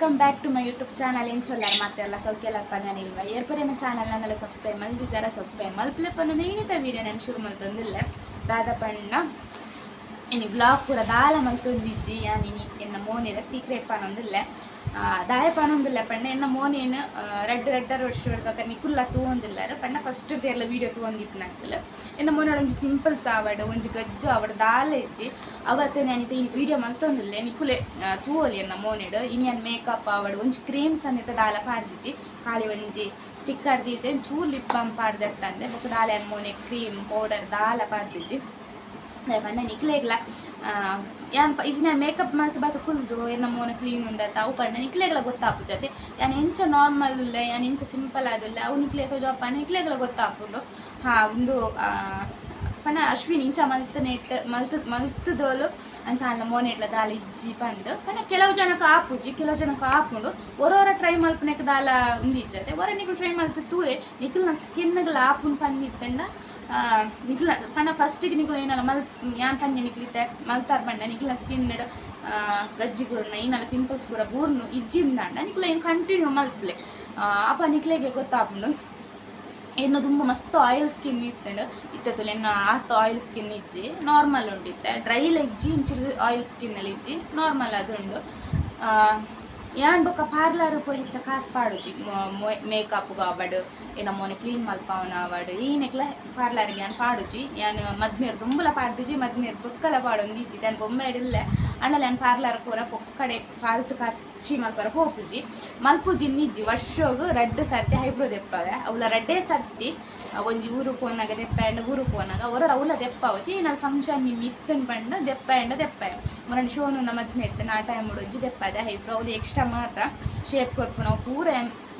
welcome back to my YouTube channel ಏನು ಚೊಲ್ಲಾರ ಮಾತೆಲ್ಲ ಸೌಖ್ಯಲಪ್ಪ ನಾನಿಲ್ವ ಏರ್ಪರೇನ channel ನನ್ನೆಲ್ಲ ಸಬ್ಸ್ಕ್ರೈಬ್ ಮಲ್ದಿ ಜರ ಸಬ್ಸ್ಕ್ರೈಬ್ ಮಲ್ಪಲೆಪ್ಪನ ನೇಣಿತ ವೀಡಿಯೋ ನಾನು ಶುರು ಮಲ್ತೊಂದಿಲ್ಲ ದಾದಪಣ್ಣ ಇನಿ ಬ್ಲಾಗ್ ಪೂರ ದಾಲ ಮಲ್ತೊಂದಿಜ್ಜಿ ಯಾನಿನಿ ಎನ್ನ ಮೋನಿದ ಸೀಕ್ರೆಟ್ ಪಾನೊಂದಿಲ್ಲ ದಾಯ ಪಾನೊಂದಿಲ್ಲ ಪಣ್ಣ ಎನ್ನ ಮೋನೇನು ರೆಡ್ ರೆಡ್ಡ ವರ್ಷ ಹಿಡ್ದಕ ನಿಕುಲ್ಲ ತೂವೊಂದಿಲ್ಲಾರ ಪಣ್ಣ ಫಸ್ಟ್ ಎಲ್ಲ ವೀಡಿಯೋ ತೂವೊಂದಿತ್ತು ನಂಗಿಲ್ಲ. ಎನ್ನ ಮೋನೋಡ ಒಂಜಿ ಪಿಂಪಲ್ಸ್ ಆವಡ್, ಒಂಜಿ ಗಜ್ಜು ಆವಡ್, ದಾಲೆ ಇಜ್ಜಿ ಅವತ್ತೆ ನಾನು ಈ ವಿಡಿಯೋ ಮಂತೊಂದಿಲ್ಲ. ನಿಕುಲೆ ತೂವೊಲಿ ಎನ್ನ ಮೋನೆಡ್ ಇನಿಯನ್ ಮೇಕಪ್ ಆವಡ್, ಒಂಜಿ ಕ್ರೀಮ್ ಸಮೇತ ದಾಲ ಪಾಡ್ದಿಜ್ಜಿ ಖಾಲಿ ಒಂಜಿ ಸ್ಟಿಕ್ಕರ್ ದೀತೆ ಚೂರು ಲಿಪ್ ಬಾಮ್ ಪಾಡ್ದೆತ್ತಂದೆ ಬೊಕ್ಕ ದಾಲೆ ಮೋನೆ ಕ್ರೀಮ್ ಪೌಡರ್ ದಾಲ ಪಾಡ್ದಿಜ್ಜಿ ಪಂಡ ನಿಕ್ಲೆಗ್ಲ ಯಾನ್ ಇಜಿನ ಮೇಕಪ್ ಮಾತ್ರ ಬಾತ ಕುಲ್ದು ಎನ್ನ ಮೋನ ಕ್ಲೀನ್ ಉಂಡತ್ತ ಅವು ಪಂಡ ಗೊತ್ತಾಪು ಜೊತೆ. ಯಾನ್ ಇಂಚ ನಾರ್ಮಲ್ ಉಲ್ಲ ಯಾನ್ ಇಂಚ ಸಿಂಪಲ್ ಆದುಲ್ಲ ಅವು ನಿಕ್ಲೆ ಜಾಬ್ ಪಂಡ ನಿಕ್ಲೆಗ್ಲ ಗೊತ್ತಾಪುಂಡು. ಹಾ, ಒಂದು ಪಂಡ ಅಶ್ವಿನಿ ಇಂಚ ಮಲ್ತ ನೆಟ್ ಮಲ್ತ್, ಮಲ್ತದೋಲು, ಅಂಚ ಅಲ್ಲ ಮೋನೆಟ್ಲ ದಾಲ ಇಜ್ಜಿ ಬಂದು ಪಂಡ ಕೆಲವು ಜನಕ್ಕೆ ಆಪುಜಿ, ಕೆಲವು ಜನಕ್ಕೆ ಆಪುಂಡು. ಒರೊರ ಟ್ರೈ ಮಲ್ಪನೆಕ್ ದಾಲ ಉಂದಿಜ್ಜತೆ. ಒರ ನಿಕ್ಲು ಟ್ರೈ ಮಲ್ತು ತೂರೆ, ನಿಕ್ಲ್ನ ಸ್ಕಿನ್ಗಳ ಆಪುನ್ ಪಂದಿತ್ತಂಡ ನಿಕ್ಲ ಪಂಡ ಫಸ್ಟಿಗೆ ನಿಕ್ಲು ಏನಲ್ಲ ಮಲ್, ಯಾನ್ ಪಂಜೆ ನಿಕ್ಲಿತ್ತೆ ಮಲ್ತಾರ್ ಪಂಡ ನಿಕ್ಲ ಸ್ಕಿನ್ ಗಜ್ಜಿ ಗುರುನ ಏನಲ್ಲ ಪಿಂಪಲ್ಸ್ ಪೂರ ಬೂರ್ನು ಇಜ್ಜಿಂದಾಂಡ ನಿಕ್ಲ ಏನು ಕಂಟಿನ್ಯೂ ಮಲ್ಪ್ಲೆ. ಅಪ್ಪ ನಿಕ್ಲೆಗೆ ಗೊತ್ತಾಪುಂಡು ಏನು ತುಂಬ ಮಸ್ತ್ ಆಯಿಲ್ ಸ್ಕಿನ್ ಇತ್ತಂಡು. ಇತ್ತತ್ತು ಏನು ಆತ ಆಯಿಲ್ ಸ್ಕಿನ್ ಇಜ್ಜಿ. ನಾರ್ಮಲ್ ಉಂಡಿತ್ತೆ ಡ್ರೈಲ್ ಇಜ್ಜಿ ಇಂಚಿರು ಆಯಿಲ್ ಸ್ಕಿನ್ನಲ್ಲಿ ಇಜ್ಜಿ. ನಾರ್ಮಲ್ ಯಾನ್ ಬೊಕ್ಕ ಪಾರ್ಲರ್ ಪೋಯಿ ಹೆಚ್ಚ ಕಾಸು ಪಾಡುಜಿ ಮೇಕಪ್ ಆವಡ್ ಏನ ಮೊನೆ ಕ್ಲೀನ್ ಮಲ್ಪವನ ಆವಡ್ ಏನಕ್ಲ ಪಾರ್ಲರ್ಗೆ ಯಾನ್ ಪಾಡುಜಿ ಯಾನ್ ಮದ್ಮೇರ್ ದುಂಬುಲ ಪಾಡ್ದಿಜಿ ಮದ್ಮೇರ್ ಬೊಕ್ಕಲ ಪಾಡೊಂದು ಇಜ್ಜಿ ಯಾನ್ ಬೊಮ್ಮೆ ಇಡಿಲ್ಲ ಯಾನ್ ಪಾರ್ಲರ್ ಪೂರ ಪೊಕ್ಕಡೆ ಪಾಲ್ತು ಕಚ್ಚಿ ಮಲ್ಪರ ಹೋಪುಜಿ ಮಲ್ಪುಜಿ ನಿಜ್ಜಿ ವರ್ಷೋಗು ರಡ್ಡ್ ಸರ್ತಿ ಹೈಬ್ರೋ ದೆಪ್ಪವೆ. ಅವಳ ರಡ್ಡೇ ಸರ್ತಿ ಒಂಜಿ ಊರು ಪೋನಾಗ ದೆಪ್ಪಾಂಡ ಊರು ಪೋನಾಗ ಅವರ ಅವಳ ದೆಪ್ಪವಜಿ ನಾನು ಫಂಕ್ಷನ್ ನಿಮ್ಮ ಇತ್ತನ್ ಪಂಡ ದೆಪ್ಪಾಂಡ ದೆಪ್ಪಾಯ ಮೊನ್ನ ಶೋನು ಮದ್ಮೆ ಇತ್ತು ಆ ಟೈಮ್ ಉಡೊಂಜಿ ದೆಪ್ಪದೆ ಹೈಬ್ರೋ. ಅವಳು ಎಕ್ಸ್ಟ್ರಾ ಮಾತ್ರ ಶೇಪ್ ಕೊರ್ಪು ನಾವು ಪೂರ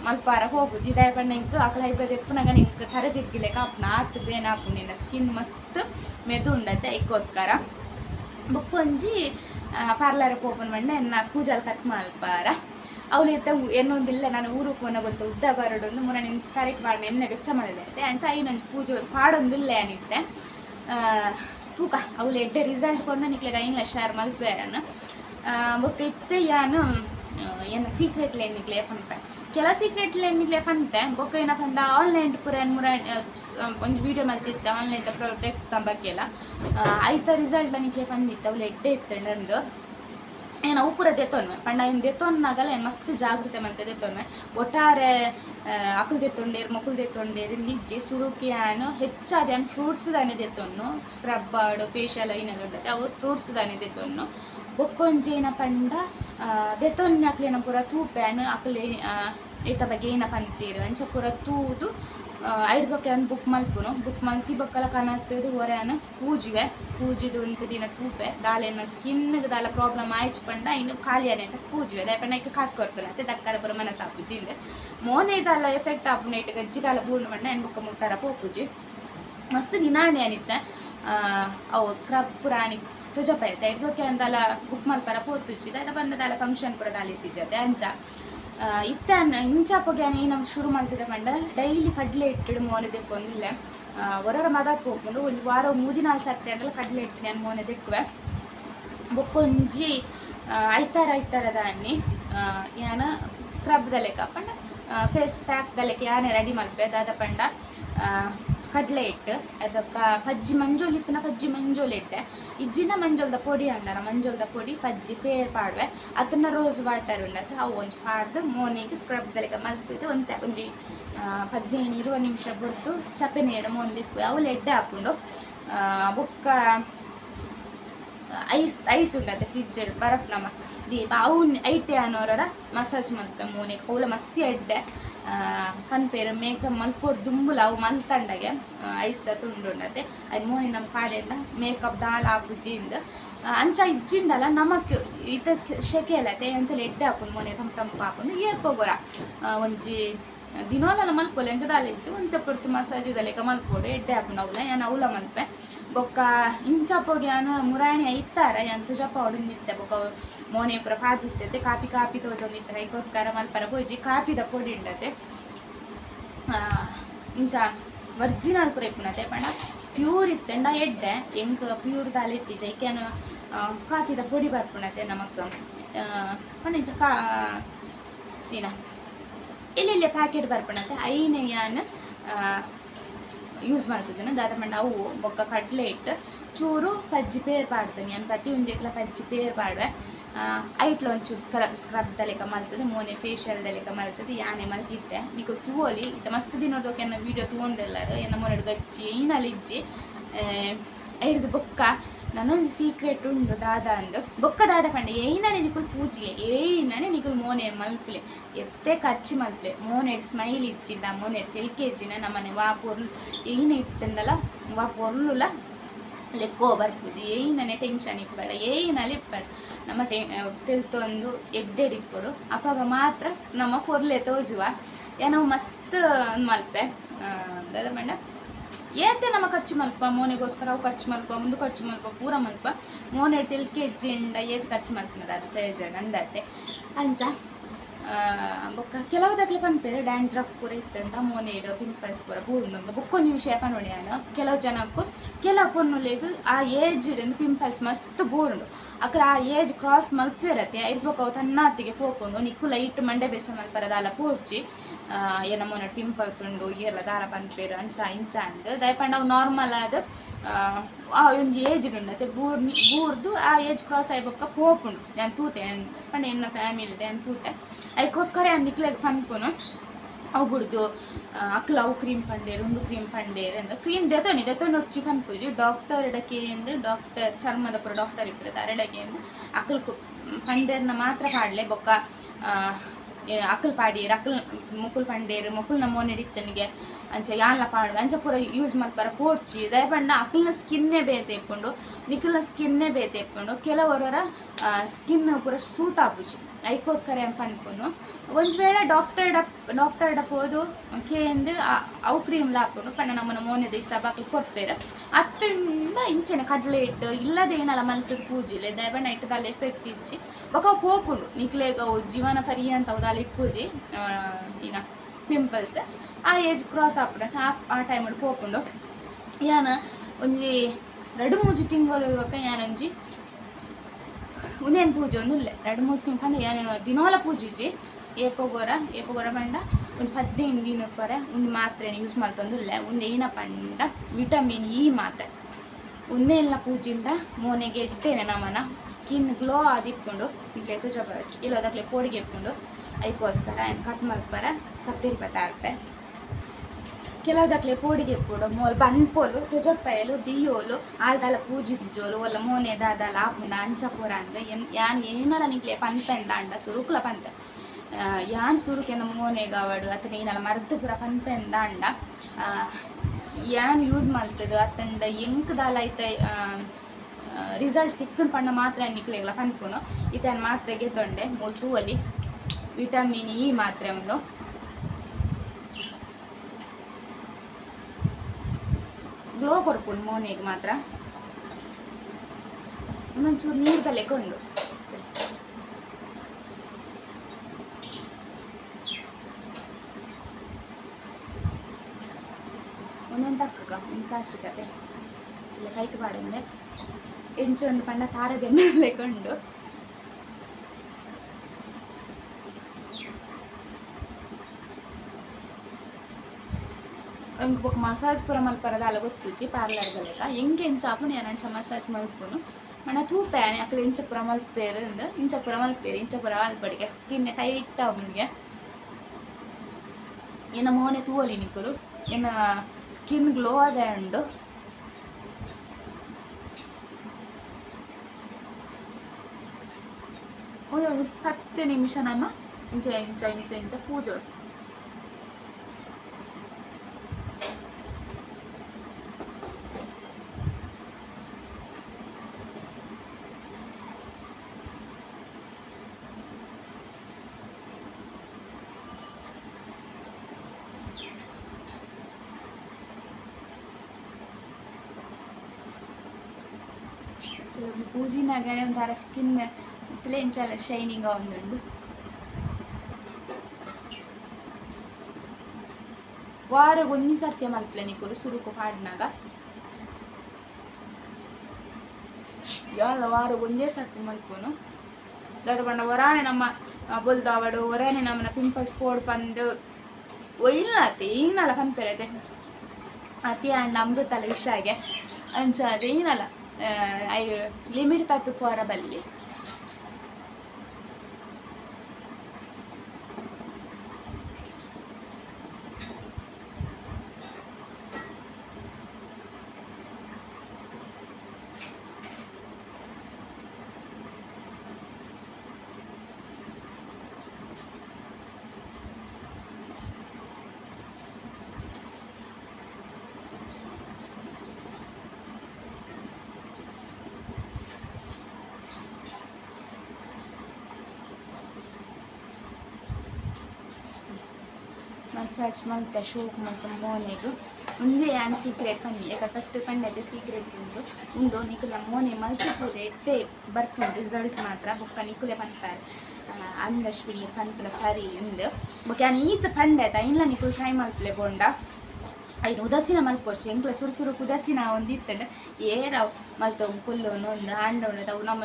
ಮಲ್ಪಾರ ಹೋಗುಜಿ. ದಯಪಣ್ಣ ಪಂಡ ಆಕಳ ಹೈಬ್ರೋ ದೆಪ್ಪನಾಗ ನಿಮ್ಗೆ ತರೆ ತಿರ್ಗಿಲೆ ನಾತ್ ಬೇನಾಪು ನಿನ್ನ ಸ್ಕಿನ್ ಮಸ್ತ್ ಮೆದು ಉಂಡತ್ತೆ ಐಕೋಸ್ಕರ ಬುಕ್ಕೊಂಜಿ ಪಾರ್ಲರ್ ಓಪನ್ ಮಾಡಿ ಎನ್ನ ಕೂಜಲ್ ಕಟ್ ಮಲ್ಪಾರ ಅವಳು ಇತ್ತ ಎನ್ನೊಂದಿಲ್ಲ, ನಾನು ಊರು ಪೋನ ಗೊತ್ತು, ಉದ್ದ ಬರಡೊಂದು ಮುರ ನಿಂಚ ಕರೆಕ್ಟ್ ಬಾಡ ಎಣ್ಣೆ ಮಾಡಲಿತ್ತೆ ಅಂಚ ಐನೊಂದು ಪೂಜೆ ಪಾಡೊಂದಿಲ್ಲ ಅನಿತ್ತೆ ತೂಕ, ಅವಳು ಎಡ್ಡೆ ರಿಸಲ್ಟ್ ಕೊಂಡ ನಿಕ್ಲೆಗ ಐನ್ಲ ಶೇರ್ ಮಲ್ಪೇರನ್ನು ಬೊಕ್ಕ ಇತ್ತೆ ಯಾನು ಏನ ಸೀಕ್ರೆಟ್ ಲೇನಿಕ್ಲೆ ಪಂಪೆ ಕೆಲ ಸೀಕ್ರೆಟ್ ಲೇನಿಕ್ಲೆ ಪಂತೆ ಬೊಕ್ಕ ಏನಪ್ಪ ಪಂಡ ಆನ್ಲೈನ್ ಪೂರ ಮೂರ ಒಂದು ವಿಡಿಯೋ ಮಲ್ತಿತ್ತೆ ಆನ್ಲೈನ್ ಪ್ರಾಡಕ್ಟ್ ತಂಬಕ್ಕೆಲ್ಲ ಐತ ರಿಸಲ್ಟ್ ನಿಕ್ಲೆ ಪಂದಿತ್ತು ಅವ್ಳು ಎಡ್ಡೆ ಇತ್ತಂಡು ಏನು ಅವು ಪೂರ ದೆತ್ತೊನ್ವೆ ಪಂಡ ಏನು ದೆತ್ತೊನ್ನಾಗಲ್ಲ ಏನು ಮಸ್ತ್ ಜಾಗೃತೆ ಮಲ್ತೆ ದೆತ್ತೊನ್ವೆ ಒಟ್ಟಾರೆ ಅಕಲ್ ದೆತ್ತೊಂಡೇರು ಮಕ್ಕಳು ದೆತ್ತೊಂಡೇರು, ನಿಜ್ಜಿ, ಸುರುಕಿ ಏನು ಹೆಚ್ಚಾದ ಏನು ಫ್ರೂಟ್ಸ್ ದಾನೆ ದೆತ್ತೊನ್ನು ಸ್ಕ್ರಬ್ಬರ್ಡ್ ಫೇಶಿಯಲ್ ಏನೆಲ್ಲ ಉಂಟತೆ. ಅವು ಫ್ರೂಟ್ಸ್ ದಾನೆ ದೆತ್ತೊನ್ನು ಬೊಕ್ಕೊಂಜೇನ ಪಂಡ ದೆತ್ತೊನ್ನ ಅಕ್ಲೇನ ಪೂರ ತೂಪೆನ್ ಅಕ್ಲೆ ಏತ ಬಗ್ಗೆ ಏನಪ್ಪ ಪಂತೀರು ಅಂಚ ಪೂರ ತೂದು ಐದು ಬೊಕ್ಕೆ ಒಂದು ಬುಕ್ ಮಲ್ಪುನು ಬುಕ್ ಮಲ್ತಿ ಬೊಕ್ಕಲ ಕನತ್ತದು ಹೊರೆಯನ್ನು ಪೂಜುವೆ ಪೂಜಿದು ಒಂದು ದಿನ ತೂಪೆ ದಾಲೆನ ಸ್ಕಿನ್ಗೆ ದಾಲ ಪ್ರಾಬ್ಲಮ್ ಆಯ್ಚು ಪಂಡ ಇನ್ನು ಖಾಲಿ ಅಂತ ಪೂಜುವೆ ದಾಯಪಂಡ ಈಗ ಕಾಸು ಕೊಡ್ತಾನೆ ಅತ್ತೆ ದಕ್ಕರ ಬರೋ ಮನಸ್ಸು ಆಪುಜಿಂದೆ ಮೋನೆ ದಾಲ ಎಫೆಕ್ಟ್ ಆಪುನ ಇಟ್ಟು ಗಜ್ಜಿ ದಾಲ ಬೂರ್ಣ ಪಂಡ ಏನು ಬುಕ್ಕ ಮುಟ್ಟಾರ ಪೂಜಿ ಮಸ್ತ್ ದಿನಾಣೆ ಅನಿತ್ತೆ ಅವು ಸ್ಕ್ರಬ್ ಪುರ ಐತೆ ಇಡ್ದೋಕೆ ಒಂದಲ್ಲ ಬುಕ್ ಮಲ್ಪರ ಪೋತುಚ್ಚಿ ದಾದ ಬಂದ ದಾಲ ಫಂಕ್ಷನ್ ಪೂರ ದಾಲ ಇತ್ತಿಜತೆ ಅಂಚ ಇತ್ತೆ ಇಂಚ ಪೊಗೆ ಏನು ಶುರು ಮಲ್ತಿದೆ ಪಂಡ ಡೈಲಿ ಕಡ್ಲೆ ಇಟ್ಟಿಡು ಮೋನೆ ದೆಕ್ಕೊಂದಿಲ್ಲ ಹೊರರ ಮದಾತ್ ಹೋಗ್ಕೊಂಡು ಒಂದು ವಾರ ಮೂಜಿ ನಾಲ್ಕು ಸರ್ತಿ ಅಂಡಲ್ಲ ಕಡ್ಲೆ ಇಟ್ಟು ನಾನು ಮೋನೆ ದೆಕ್ಕುವೆ ಬೊಕ್ಕೊಂಜಿ ಐತಾರ ಐತಾರ ದಾನಿ ಯಾನ ಸ್ಕ್ರಬ್ ದಲೆಕ ಪಂಡ ಫೇಸ್ ಪ್ಯಾಕ್ ದಲೆಕ ಯಾನೆ ರೆಡಿ ಮಲ್ಪೆ ದಾದ ಪಂಡ ಕಡ್ಲೆ ಇಟ್ಟು ಅದಕ್ಕೆ ಪಜ್ಜಿ ಮಂಜೋಲ್ ಇತ್ತಿನ ಪಜ್ಜಿ ಮಂಜೋಲ್ ಇಟ್ಟೆ. ಇಜ್ಜಿನ ಮಂಜೋಲ್ದ ಪೊಡಿ ಅಂಡಾರ, ಮಂಜೋಲ್ದ ಪೊಡಿ, ಪಜ್ಜಿ ಪೇರ್ ಪಾಡುವೆ ಅದನ್ನ ರೋಸ್ ವಾಟರ್ ಉಂಡತ್ತೆ ಅವು ಒಂಜಿ ಪಾಡ್ದು ಮೋನಿಗೆ ಸ್ಕ್ರಬ್ ದಲಿಕ ಮಲ್ತಿದ್ದು ಒಂತೆ, ಒಂಜಿ ಹದಿನೈದು ಇರುವ ನಿಮಿಷ ಬುರ್ದು ಚಪ್ಪೆ ನೀರು ಮೊಂದಿಕ್ಕು ಅವು ಲೆಡ್ಡೆ ಹಾಕೊಂಡು ಬೊಕ್ಕ ಐಸ್ ಐಸ್ ಉಂಟಂತೆ ಫ್ರಿಜ್ ಬರಫ್ ನಮ್ಮ ದೀಪ. ಅವು ಐಟೆ ಅನ್ನೋರ ಮಸಾಜ್ ಮಲ್ಪೆ ಮೂನೆ. ಅವಳ ಮಸ್ತಿ ಎಡ್ಡೆ. ಪನ್ಪೇರು ಮೇಕಪ್ ಮಲ್ಪೋಡು ದುಂಬುಲ, ಅವು ಮಲ್ತಂಡಗೆ ಐಸ್ದ ತುಂಡು ಉಂಡತ್ತೆ ಅದು ಮೂನೆ ನಮ್ಮ ಪಾಡೆಂಡ ಮೇಕಪ್ ದಾಲ್ ಆಪುಜಿಂದ ಅಂಚ ಇಜ್ಜಿಂಡಲ್ಲ, ನಮಕ್ ಇತ ಶೆಕೆ ಅಲ್ಲತೆ ಅಂಚಲ್ಲಿ ಎಡ್ಡೆ ಹಾಕೊಂಡು ಮೋನೆ, ತಂಪು ತಂಪು ಹಾಕೊಂಡು ಏರ್ಪೋಗೋರ ಒಂಜಿ ದಿನೋಲೆಲ್ಲ ಮಲ್ಪೊಲೆ ಅಂಚ ಒಂತೆ ಪೊರ್ತು ಮಸಾಜ್ ಇದಲ್ಲಿ ಮಲ್ಪೋಡು ಎಡ್ಡೆ ಅವಲ ಯಾನ್ ಅವಲ ಮಲ್ಪೆ ಬೊಕ್ಕ ಇಂಚ ಪೋಗಿ ಯಾನು ಮುರಾಣಿ ಐತಾರ ಯಾನ್ ತುಜಪ್ಪ ಹೊಡಂದಿತ್ತೆ ಬೊಕ್ಕ ಮೋನೆ ಪುರ ಪಾತಿತ್ತೈತೆ ಕಾಪಿ ಕಾಪಿ ತೋಜೊಂದಿತ್ತೆ ಅದಕ್ಕೋಸ್ಕರ ಮಲ್ಪರ ಪೋಯ್ಜಿ ಕಾಪಿದ ಪೊಡಿ ಇಂಡತೆ ಇಂಚ ಒರ್ಜಿನಲ್ ಪುರ ಇಪ್ಪುನತೆ ಪಂಡ ಪ್ಯೂರ್ ಇತ್ತೆಂಡ ಎಡ್ಡೆ ಎಂಕ್ ಪ್ಯೂರ್ ದಾಲ ಇತ್ತೀಜ ಇಕ್ಕೇನು ಕಾಪಿದ ಪೊಡಿ ಬರ್ಪುನತೆ ನಮಕ್ ಪಂಡ ಇಂಚ ಕಾ ದಿನ ಇಲ್ಲಿ ಪ್ಯಾಕೆಟ್ ಬರ್ಪಣತೆ ಐನೇ ಯಾನ್ ಯೂಸ್ ಮಾಡ್ತಿದ್ದೇನೆ. ದಾದ ಮಂಡ ಅವು, ಬೊಕ್ಕ ಕಡಲೆ ಇಟ್ಟು ಚೂರು ಪಜ್ಜಿ ಪೇರ್ ಪಾಡ್ತೀನಿ. ನಾನು ಪ್ರತಿ ಒಂಜೆಕ್ಲ ಪಜ್ಜಿ ಪೇರ್ ಪಾಡುವೆ. ಐಟ್ಲ ಒಂಚೂರು ಸ್ಕ್ರಬ್ ಸ್ಕ್ರಬ್ ದಲೆಕ ಮಲ್ತದೆ, ಮೋನೆ ಫೇಶಿಯಲ್ ದಲೆಕ ಮಲ್ತದೆ, ಯಾನೆ ಮಲ್ತಿದ್ದೆ. ನಿಕು ತೂವಲಿ, ಇತ್ತ ಮಸ್ತ್ ದಿನದಕ್ಕೆ ಎನ್ನ ವೀಡಿಯೋ ತೂವೊಂದೆಲ್ಲರು ಎನ್ನ ಮೊನಡು ಗಚ್ಚಿ ಈನಲಿಜ್ಜಿ ಐಡ್ದು ಬೊಕ್ಕ ನನ್ನೊಂದು ಸೀಕ್ರೆಟ್ ಉಂಡು ದಾದ ಅಂದು. ಬೊಕ್ಕ ದಾದ ಪಂಡ ಏನಾನೆ ನಿಕುಲ್ ಪೂಜೆ ಏನಾನೆ ನಿಕುಲ್ ಮೋನೆ ಮಲ್ಪಲೆ, ಎತ್ತೆ ಖರ್ಚು ಮಲ್ಪಲೆ. ಮೋನೆಡ್ ಸ್ಮೈಲ್ ಇಚ್ಚಿಂಡ ಮೋನೆಡ್ ಇಚ್ಚಿನ ನಮ್ಮನೆ ವಾ ಪೊರ್ಲು, ಏನ ಇತ್ತಂಡಲ ವಾ ಪೊರ್ಲುಲ ಲೆಕ್ಕೋ ಪೂಜೆ ಏನಾನೆ ಟೆನ್ಷನ್ ಇಪ್ಪಬೇಡ ಏನಲ್ಲಿ ಇಪ್ಪಬೇಡ ನಮ್ಮ ಟೆ ತಿಳ್ತೊಂದು ಎಡ್ಡೆಡ್ ಇಪ್ಪಡು. ಅಪಾಗ ಮಾತ್ರ ನಮ್ಮ ಪೊರ್ಲೆ ತೋಜುವ. ಏನೋ ಮಸ್ತ್ ಮಲ್ಪೆ. ದಾದ ಪಂಡ? ಏತೆ ನಮ್ಮ ಖರ್ಚು ಮಲ್ಪ? ಮೋನೆಗೋಸ್ಕರ ಅವು ಖರ್ಚು ಮಲ್ಪ? ಮುಂದೆ ಖರ್ಚು ಮಲ್ಪ? ಪೂರ ಮಲ್ಪ? ಮೋನೆ ಎಲ್ ಕೆ ಏತ್ ಖರ್ಚು ಮಲ್ಪನದ ಅದು ಪ್ರಯೋಜನ ಅಂದಾತೆ. ಅಂಚ? ಬೊಕ್ಕ ಕೆಲವುದಕ್ಲೆ ಪನ್ಪೆರ್ ಡ್ಯಾಂಡ್ರಫ್ ಪೂರ ಇತ್ತಂಡ ಮೋನೇಡ್, ಪಿಂಪಲ್ಸ್ ಪೂರ ಪೂರ್ಣಂದು ಬೊಕ್ಕೊಂಜಿ ವಿಷಯ ಪನೊಡೆಯಾನ ಕೆಲವು ಜನಕ್ಕು ಕೆಲವು ಪೊನ್ನುಲೆಗ್ ಆ ಏಜ್ ಹಿಡಿದು ಪಿಂಪಲ್ಸ್ ಮಸ್ತ್ ಬೋರುಂಡು ಅಕಲ ಆ ಏಜ್ ಕ್ರಾಸ್ ಮಲ್ಪಿರತ್ತೆ ಐದು ಬೊಕ್ಕ ಅವು ತನ್ನ ಅತ್ತಿಗೆ ಪೋಪುಂಡು. ನಿಕ್ಕು ಲೈಟ್ ಮಂಡೆ ಬೆಚ್ಚ ಮಲ್ಪರದಾಲ ಪೋರ್ಚಿ ಏನ ಮೊನ್ನೆ ಪಿಂಪಲ್ಸ್ ಉಂಡು ಎಲ್ಲ ದಾರ ಪನ್ಪೇರು ಅಂಚ, ಇಂಚ ಅಂದು. ದಯಪಂಡ ಅವು ನಾರ್ಮಲ್ ಆದ, ಆ ಒಂದು ಏಜ್ ಉಂಡತ್ತೆ ಬೂರ್ ಬೂರ್ದು ಆ ಏಜ್ ಕ್ರಾಸ್ ಆಯ್ಬೊಕ್ಕ ಪೋಪುಂಡು. ನಾನು ತೂತೆ ಎನ್ನ ಫ್ಯಾಮಿಲಿ ಅಂತ ತೂತೆ ಅದಕ್ಕೋಸ್ಕರ ನಿಕ್ಲೆಗ್ ಪನ್ಪುನು ಅವು ಬಿಡ್ದು ಅಕ್ಲ ಅವು ಕ್ರೀಮ್ ಪಂಡೇರು ಒಂದು ಕ್ರೀಮ್ ಪಂಡೇರ್ ಅಂದ್ರೆ ಕ್ರೀಮ್ ದೆತೋನಿ ದೆತೊನಿ ಉಡ್ಚಿ ಪನ್ಪುಜಿ ಡಾಕ್ಟರ್ ಡಕ್ಕೆ ಎಂದು ಡಾಕ್ಟರ್ ಚರ್ಮದ ಪುರ ಡಾಕ್ಟರ್ ಇಪ್ಪರು ಅರಡಕ್ಕೆ ಎಂದು ಅಕ್ಲಕು ಪಂಡೇರ್ನ ಮಾತ್ರ ಪಾಡ್ಲೆ ಬೊಕ್ಕ ಅಕ್ಕಲ್ ಪಾಡೀರ್ ಅಕ್ಕಲ್ ಮುಕುಲ್ ಪಂಡೇರು, ಮುಕುಲ್ ನಮೋನೆ ನಡೀತನಿಗೆ ಅಂಚ ಯಾನ್ಲ ಪಾಡು ಅಂಚ ಪೂರ ಯೂಸ್ ಮಲ್ಪರ ಪೋಡ್ಚಿ ದಯಪಂಡ ಅಕ್ಕಲ್ನ ಸ್ಕಿನ್ನೇ ಬೇತೆ ಇಪ್ಪುಂಡು ಸ್ಕಿನ್ ಸ್ಕಿನ್ನೇ ಬೇತೆ ಇಪ್ಪುಂಡು ಕೆಲವರ ಸ್ಕಿನ್ ಪೂರ ಸೂಟ್ ಆಪುಜಿ. ಐಕೋಸ್ಕರ ಎಂಪ ಅನ್ಪುನು ಒಂಜ್ ವೇಳೆ ಡಾಕ್ಟರ್ ಡಪ್ ಡಾಕ್ಟರ್ ಡಪ್ ಹೋದು ಕೇಂದು ಅವು ಕ್ರೀಮ್ ಲಾಪುಂಡು ಪಂಡ ನಮ್ಮನ ಮೋನೆ ದಿವಸ ಬಾಕಲ್ ಕೊರ್ಪೇರ ಅತ್ತಿಂದ ಇಂಚನೆ ಕಡ್ಲೆ ಇಟ್ಟು ಇಲ್ಲದೆ ಏನಲ್ಲ ಮಲ್ತದ ಪೂಜಿಲೆ ದಯಬಣ್ಣ ನೈಟ್ ದಾಲ ಎಫೆಕ್ಟ್ ಇಚ್ಚಿ ಬೊಕ ಪೋಪುಂಡು ನಿಕ್ಲೇಗ ಜೀವನ ಪರ್ಯಂತ ಅವದಲ್ಲಿ ದಾಲ ಇಪ್ಪುಜಿ ಆ, ಇನ ಪಿಂಪಲ್ಸ್ ಆ ಏಜ್ ಕ್ರಾಸ್ ಆಪುಂಡು ಆ ಟೈಮಡ್ ಪೋಪುಂಡು ಯಾನ ಒಂಜಿ ರಡು ಮೂಜಿ ತಿಂಗಳು ಇವಾಗ ಯಾನೊಂಜಿ ಉಂದೇನು ಪೂಜೆ ಒಂದು ಇಲ್ಲ. ಎರಡು, ಮೂರು ಪಂಡ ಏನು ದಿನೋಲ ಪೂಜೆ ಇಜ್ಜಿ ಏಪೋಗೋರ ಏಪೋಗೋರ ಪಂಡ, ಒಂದು ಹದಿನೈದು ದಿನ ಪರ ಒಂದು ಮಾತ್ರೆ ಯೂಸ್ ಮಾಡ್ತಂದು ಇಲ್ಲ. ಒಂದು ಏನ ಪಂಡ ವಿಟಮಿನ್ ಇ ಮಾತ್ರೆ. ಉಂದೇನ ಪೂಜಿಂದ ಮೋನೆಗೆ ಇಡ್ತೇನೆ ನಮ್ಮನ ಸ್ಕಿನ್ ಗ್ಲೋ ಆದಿಟ್ಕೊಂಡು ಇಟ್ಲೆ ತುಜ ಇಲ್ಲದಕ್ಲೆ ಪೋಡಿಗೆ ಇಟ್ಕೊಂಡು ಏನು ಕಟ್ ಮಲ್ಪರ ಕತ್ತೇರಿ ಕೆಲವುದಕ್ಲೆ ಪೋಡಿಗೆ ಪೋಡು, ಮೋಲ್ ಬಣ್ಪೋಲು ತುಜಪ್ಪಯಲು ದಿಯೋಲು ಆಲ್ದಾಲ ಪೂಜಿದ ಜೋಲು ಒಲ್ಲ ಮೋನೆ ದಾದಾಲ, ಆಪುಂಡ ಅಂಚ ಪೂರ ಅಂದ, ಎನ್, ಯಾನ್ ಏನಲ ನಿಕ್ಲೆ ಪನ್ಪೆಂದ ಅಂಡ, ಸುರುಕುಲ ಪಂತ. ಯಾನ್ ಸುರುಕೆನ ಮೋನೆ ಗಾವಡು ಅತನ ಏನಲ ಮರ್ದು ಪೂರ ಪನ್ಪೆಂದ ಅಂಡ. ಯಾನ್ ಯೂಸ್ ಮಲ್ತದ, ಅತ್ತಂಡ ಎಂಕ್ ದಾಲ ಐತೆ ರಿಸಲ್ಟ್ ತಿಕ್ಕುಂಡು ಪಂಡ ಮಾತ್ರ ನಿಕ್ಲೆಗ್ಲ ಪನ್ಪುನು ಇತನ ಮಾತ್ರೆಗೆ ತೊಂಡೆ, ಮೂಲ್ ತೂವಲಿ, ವಿಟಮಿನ್ ಇ ಮಾತ್ರೆ ಒಂದು ಗ್ಲೋ ಕೊಡ್ಕೊಂಡು ಮೋನಿಗೆ ಮಾತ್ರ ಒಂದೊಂಚೂರು ನೀರು ತಲೆಕೊಂಡು ಒಂದೊಂದು ಅಕ್ಕಕ್ಕ ಒಂದು ಪ್ಲಾಸ್ಟಿಕ್ ಅದೇ ಇಲ್ಲ ಕೈಟ್ ಪಾಡಿಂದೆ ಎಂಚೊಂಡು ಪಂಡ ತಾರದೆಲ್ಲ ಲೆಕೊಂಡು ಇಂಗೊಬ್ಬ ಮಸಾಜ್ ಪುರ ಮಲ್ಪರದ ಅಲ್ಲ ಗೊತ್ತುಜ್ಜಿ ಪಾರ್ಲರ್ದಲ್ಲೆಗ ಹೆಂಗೆ ಹೆಂಚ ಹಾಪುನು ಏನು ಹೆಂಚ ಮಸಾಜ್ ಮಲ್ಪುನು ಮಣ ತೂಪೆ ಅಕ್ಕಳ ಇಂಚ ಪುರ ಮಲ್ಪೇರು ಇಂದ ಇಂಚ ಪುರ ಮಲ್ಪೇರು ಇಂಚ ಪುರ ಮಲ್ಪಡಿಗೆ ಸ್ಕಿನ್ ಟೈಟ್ ಅವನಿಗೆ ಏನ ಮೋನೆ ತೂವಲಿ ನಿಕ್ಕರು ಏನ ಸ್ಕಿನ್ ಗ್ಲೋ ಅದೇ ಉಂಡು ಒಂದು ಹತ್ತು ನಿಮಿಷ ನಮ್ಮ ಇಂಚ ಇಂಚ ಇಂಚ ಇಂಚ ಪೂಜೋಡು ಪೂಜೆ పూజినాగానే ಒಂಥರ ಸ್ಕಿನ್ ಇತ್ತಲೇ ಇಂಚಲ್ಲ ಶೈನಿಂಗ್ ಒಂದುಂಡು ವಾರ ಒಂಜಿ ಸರ್ತಿ ಮಲ್ಪಲೆ ನಿಕುಲು ಸುರುಕು ಪಾಡಿನಾಗ ಯಾಲ ವಾರ ಒಂಜೇ ಸರ್ತಿ ಮಲ್ಪುನು ದಾದ ಪಂಡ ಒರಾನೆ ನಮ್ಮ ಬೊಲ್ದಾವಡು ಒರಾನೆ ನಮ್ಮನ ಪಿಂಪಲ್ಸ್ ಕೋಡ್ ಪಂದು ಒಯ್ಲತ್ತೆ ಏನಲ್ಲ ಪನ್ಪೆರದೆ ಅತಿ ಅಂಡ ಅಮೃತಲ ವಿಷಾಗೆ ಅಂಚ ಅದೇನಲ್ಲ ಐ ಲಿಮಿಟ್ ತತ್ತು ಪೋರ ಬಲ್ಲಿ massage ಮಂತ ಶೋಕ್ ಮಂತ ಮೋನೆಗು ಉಂದು ಯಾನ್ ಸೀಕ್ರೆಟ್ ಪನ್ನಿ ಯಾಕ ಫಸ್ಟ್ ಪಂಡದೆ ಸೀಕ್ರೆಟ್ ಉಂಡು ಉಂಡು ನಿಕುಲ ಮೋನೆ ಮಲ್ತಿಪುರೆ ಎಡ್ಡೆ ಬರ್ಕೊಂಡು ರಿಸಲ್ಟ್ ಮಾತ್ರ ಬೊಕ್ಕ ನಿಕುಲೆ ಪನ್ಪಾರೆ ಅಂದಶ್ವಿನಿ ಪಂತ್ರ ಸರಿ ಉಂಡು ಬೊಕ್ಕ ಯಾನ್ ಈತ ಪಂಡೆತ ಇಲ್ಲ ನಿಕುಲು ಟ್ರೈ ಮಲ್ಪಲೆ ಬೋಂಡ? ಐನು ಉದಾಸೀನ ಮಲ್ಪೊರ್ಚು ಎಂಕ್ಲ ಸುರು ಸುರು ಉದಾಸೀನ ಒಂದು ಇತ್ತಂಡ ಏರಾವ್ ಮಲ್ತ ಪುಲ್ಲು ಒಂದು ಹಂಡ ಉಂಡು ಅವು ನಮ್ಮ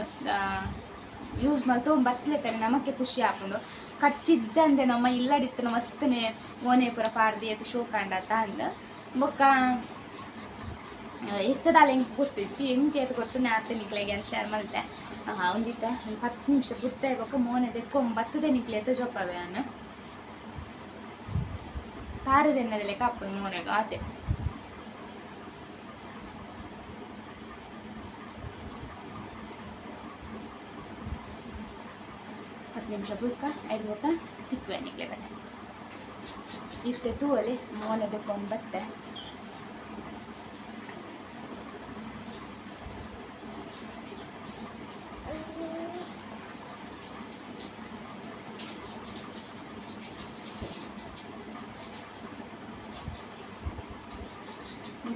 ಯೂಸ್ ಮಲ್ತು ಬತ್ಲೆಕನೆ ನಮಕ್ಕೆ ಖುಷಿ ಆಪುಂಡು ಕಚ್ಚಿಜ್ಜಂದೆ ನಮ್ಮ ಇಲ್ಲಡಿತ್ತನ ಮಸ್ತನೆ ಓನೆ ಪುರ ಪಾಡ್ದು ಎತ್ತು ಶೋ ಕಾಂಡತ್ತ ಅಂದ. ಬೊಕ್ಕ ಹೆಚ್ಚದಾಲ ಹೆಂಗೆ ಗೊತ್ತಿಚ್ಚಿ ಹೆಂಗೆ ಅದು ಗೊತ್ತು ಆತ ನಿಕ್ಲೆಗೆ ಅಂತ ಶೇರ್ ಮಲ್ತೆ ಒಂದಿತ್ತ, ಒಂದು ಹತ್ತು ನಿಮಿಷ ಗೊತ್ತೇ ಇವಾಗ ಮೋನೆ ತೆಕ್ಕೊಂಬ ಬತ್ತದೆ ನಿಕ್ಲೆ ಅಂತ ಜೊಪ್ಪವೆ ಸಾರದೆ ಸಾರದೆನ್ನದಲೆ ಕಾಪು ಮೋನೆಗೆ ಆತೆ. ಹತ್ತು ನಿಮಿಷ ಬುಕ್ಕ ತಿಕ್ಕುವೆ ನಿಕ್ಲೆ ಬತ್ತೆ ಇತ್ತೆ ತೂವಲಿ ಮೋನೆ ತೆಕ್ಕೊಂಡು ಬತ್ತೆ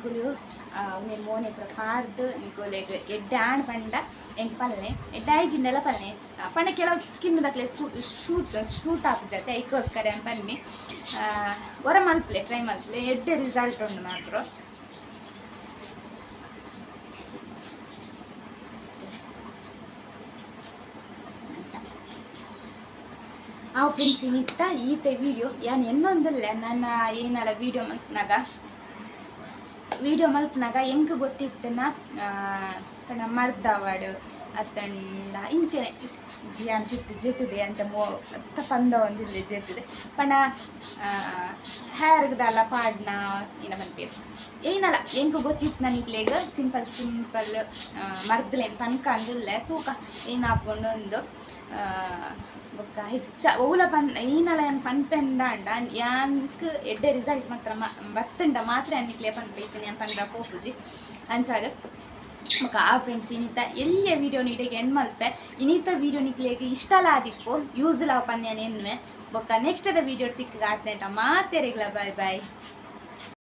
ನಿಕುಲು ಉನ್ನೆ ಮೋನೆ ಪೂರ ಪಾರ್ದು ನಿಕುಲೆಗ್ ಎಡ್ಡೆ ಆಣ್ ಪಂಡ ಎಂಕ್ ಪಲ್ಲೆ ಎಡ್ಡೆ ಐಜಿಂಡೆಲ್ಲ ಪಲ್ಲೆ ಪಂಡ ಕೆಲವು ಸ್ಕಿನ್ ದಕ್ಲೆ ಶೂಟ್ ಶೂಟ್ ಜೊತೆ ಜತೆ, ಐಕೋಸ್ಕರ ಅಂತ ಪನ್ನಿ ಹೊರ ಮಲ್ಪಲೆ, ಟ್ರೈ ಮಲ್ಪಲೆ, ಎಡ್ಡೆ ರಿಸಲ್ಟ್ ಉಂಡು ಮಾತ್ರ. ಆ ಫ್ರೆಂಡ್ಸ್ ಇನ್ನಿತ್ತ ಈತೆ ವಿಡಿಯೋ ಯಾನ್ ಎನ್ನೊಂದಿಲ್ಲ, ನನ್ನ ಏನಲ್ಲ ವಿಡಿಯೋ ಮಲ್ಪನಾಗ ವಿಡಿಯೋ ಮಲ್ಪನಾಗ ಹೆಂಗೆ ಗೊತ್ತಿತ್ತನ ಪಂಡ ಮರ್ದವಾಡು ಅತ್ತಂಡ ಇಂಚೆನೆ ಅಂತಿತ್ತು ತಿತ್ತು ಜೆತ್ತಿದೆ ಅಂಚ ಮೋ ಅತ್ತ ಪಂದ ಒಂದಿಲ್ಲ ಜೆತ್ತಿದೆ ಪಣ ಹ್ಯಾರ್ಗದಲ್ಲ ಪಾಡ್ನ ಏನ ಮನ್ಪೇರು ಏನಲ್ಲ, ಹೆಂಗೆ ಗೊತ್ತಿತ್ತು ನನಗ್ಲೇಗ ಸಿಂಪಲ್ ಸಿಂಪಲ್ ಮರ್ದಲೇನು ಪನ್ಕ ಅಂದಿಲ್ಲ, ತೂಕ ಏನಾಪುಂಡು ಒಂದು ಬೊಕ್ಕ ಹೆಚ್ಚ, ಓಲ ಪನ್, ಏನಲ್ಲ ಏನು ಪನ್ಪೆಂದ ಅಂಡ ಯಾನ್ಕ್ ಎಡ್ಡೆ ರಿಸಲ್ಟ್ ಮಾತ್ರ ಬತ್ತಂಡ ಮಾತ್ರ ಅನ್ನಿಕ್ಲೇ ಪನ್ಪೇಚನೆ ಯಾನ್ ಪಂಡ ಪೋಪುಜಿ. ಅಂಚಾಗ ಬೊಕ್ಕ ಆ ಫ್ರೆಂಡ್ಸ್ ಇನಿತ ಎಲ್ಲ ವಿಡಿಯೋ ನೀಡಿಗೆ ಎನ್ ಮಲ್ಪೆ ಇನಿತ ವೀಡಿಯೋ ಇಷ್ಟ ಇಷ್ಟಲ ಯೂಸ್ ಲಾ ಪನ್ಯನ ಎನ್ವೆ ಬೊಕ್ಕ ನೆಕ್ಸ್ಟ್ ಅದ ವೀಡಿಯೋ ತಿಕ್ಕ ಮಾತೇರಿಗ್ಲ ಮಾತೆರೆಗ್ಲ ಬಾಯ್ ಬಾಯ್